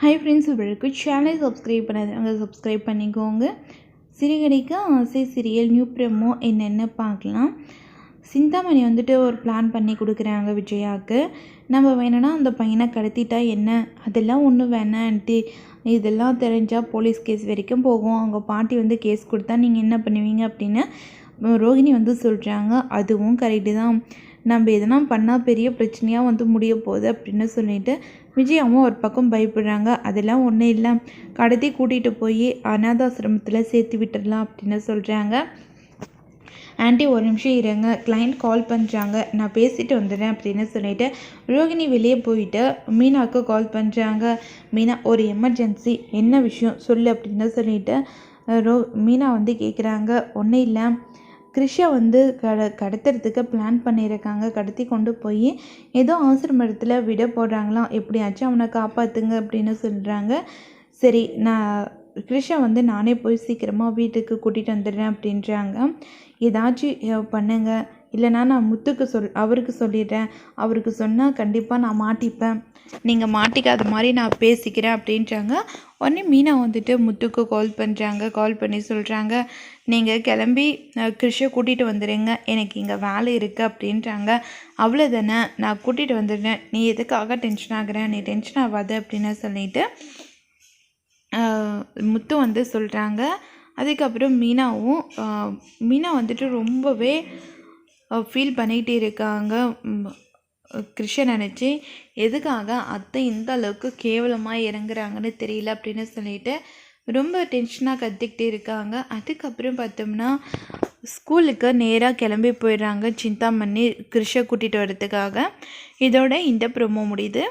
Hi friends உங்களுக்கு சேனலை subscribe பண்ணாதவங்க சப்ஸ்கிரைப் பண்ணிக்கோங்க. சிறுகடைக்கு ஆசை சிறியல் நியூ ப்ரெமோ என்னென்னு பார்க்கலாம். சிந்தாமணி வந்துட்டு ஒரு பிளான் பண்ணி கொடுக்குறாங்க விஜயாவுக்கு நம்ம வேணும்னா அந்த பையனை கடத்திட்டா என்ன? அதெல்லாம் ஒன்றும் வேணான்ட்டு இதெல்லாம் தெரிஞ்சால் போலீஸ் கேஸ் வரைக்கும் போகும். அவங்க பாட்டி வந்து கேஸ் கொடுத்தா நீங்கள் என்ன பண்ணுவீங்க அப்படின்னு ரோஹிணி வந்து சொல்கிறாங்க அதுவும் கரெக்டு தான். நம்ம எதனா பண்ணால் பெரிய பிரச்சனையாக வந்து முடிய போகுது அப்படின்னு சொல்லிட்டு விஜயாவும் ஒரு பக்கம் பயப்படுறாங்க. அதெல்லாம் ஒன்றும் இல்லை. கடத்தி கூட்டிகிட்டு போய் அனாதாசிரமத்தில் சேர்த்து விட்டுடலாம் அப்படின்னு சொல்கிறாங்க ஆண்டி ஒரு நிமிஷம் இருங்க. கிளைண்ட் கால் பண்ணுறாங்க நான் பேசிட்டு வந்துடுறேன் அப்படின்னு சொல்லிட்டு ரோகிணி வெளியே போயிட்டு மீனாவுக்கு கால் பண்ணுறாங்க மீனா ஒரு எமர்ஜென்சி என்ன விஷயம்? சொல்லு அப்படின்னு சொல்லிட்டு ரோ மீனா வந்து கேட்குறாங்க ஒன்றும் இல்லை. கிறிஷை வந்து கட கடத்துறதுக்கு பிளான் பண்ணியிருக்காங்க. கடத்தி கொண்டு போய் ஏதோ ஆசிரமத்தில் விட போடுறாங்களாம் எப்படியாச்சும் அவனை காப்பாற்றுங்க அப்படின்னு சொல்கிறாங்க சரி நான் கிருஷை வந்து நானே போய் சீக்கிரமாக வீட்டுக்கு கூட்டிகிட்டு வந்துடுறேன் அப்படின்றாங்க. ஏதாச்சும் பண்ணுங்கள் இல்லைனா நான் முத்துக்கு சொல் அவருக்கு சொல்லிடுறேன். அவருக்கு சொன்னால் கண்டிப்பாக நான் மாட்டிப்பேன். நீங்கள் மாட்டிக்காத மாதிரி நான் பேசிக்கிறேன் அப்படின்றாங்க. உடனே மீனா வந்துட்டு முத்துக்கு கால் பண்ணுறாங்க கால் பண்ணி சொல்கிறாங்க நீங்கள் கிளம்பி கிருஷை கூட்டிகிட்டு வந்துடுங்க எனக்கு இங்கே வேலை இருக்குது அப்படின்றாங்க. அவ்வளோ தானே நான் கூட்டிகிட்டு வந்துடுறேன். நீ எதுக்காக டென்ஷன் ஆகிறேன் நீ டென்ஷன் ஆகாது அப்படின்னு சொல்லிட்டு முத்து வந்து சொல்கிறாங்க அதுக்கப்புறம் மீனாவும் மீனா வந்துட்டு ரொம்பவே ஃபீல் பண்ணிகிட்டே இருக்காங்க. கிருஷ்ண நினச்சி எதுக்காக அத்தை இந்த அளவுக்கு கேவலமாக இறங்குறாங்கன்னு தெரியல அப்படின்னு சொல்லிட்டு ரொம்ப டென்ஷனாக கற்றுக்கிட்டே இருக்காங்க. அதுக்கப்புறம் பார்த்தோம்னா ஸ்கூலுக்கு நேராக கிளம்பி போயிடுறாங்க சிந்தாமணி கிருஷை கூட்டிகிட்டு வரதுக்காக இதோட இந்த ப்ரொமோ முடியுது.